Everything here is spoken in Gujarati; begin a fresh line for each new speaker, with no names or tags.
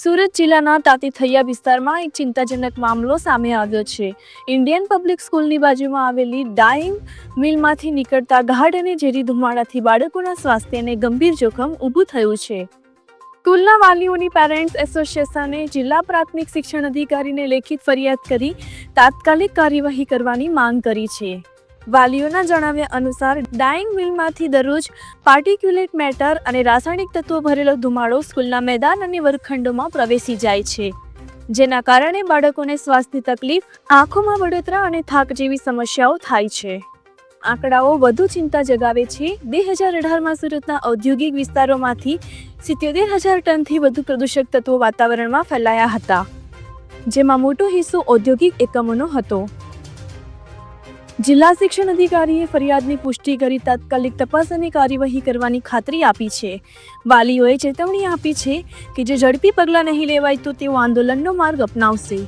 સુરત જિલ્લાના તાતીથૈયા વિસ્તારમાં એક ચિંતાજનક મામલો સામે આવ્યો છે. ઇન્ડિયન પબ્લિક સ્કૂલની બાજુમાં આવેલી ડાઇંગ મિલમાંથી નીકળતા ગાઢ અને ઝેરી ધુમાડાથી બાળકોના સ્વાસ્થ્યને ગંભીર જોખમ ઊભું થયું છે. સ્કૂલના વાલીઓની પેરેન્ટ્સ એસોસિએશને જિલ્લા પ્રાથમિક શિક્ષણ અધિકારીને લેખિત ફરિયાદ કરી તાત્કાલિક કાર્યવાહી કરવાની માંગ કરી છે. વાલીઓના જણાવ્યા અનુસાર ડાઇંગ મિલમાંથી દરરોજ પાર્ટિક્યુલેટ મેટર અને રાસાયણિક તત્વો ભરેલો ધુમાડો સ્કૂલના મેદાન અને વર્ગખંડોમાં પ્રવેશી જાય છે. જેના કારણે બાળકોને શ્વાસની તકલીફ, આંખોમાં બળતરા અને થાક જેવી સમસ્યાઓ થાય છે. આંકડાઓ વધુ ચિંતા જગાવે છે. બે હજાર અઢારમાં સુરતના ઔદ્યોગિક વિસ્તારોમાંથી સિત્યોતેર હજાર ટનથી વધુ પ્રદૂષક તત્વો વાતાવરણમાં ફેલાયા હતા. જેમાં મોટો હિસ્સો ઔદ્યોગિક એકમોનો હતો. જિલ્લા શિક્ષણ અધિકારીએ ફરિયાદની પુષ્ટિ કરી તાત્કાલિક તપાસ અને કાર્યવાહી કરવાની ખાતરી આપી છે. વાલીઓએ ચેતવણી આપી છે કે જે ઝડપી પગલાં નહીં લેવાય તો તેઓ આંદોલનનો માર્ગ અપનાવશે.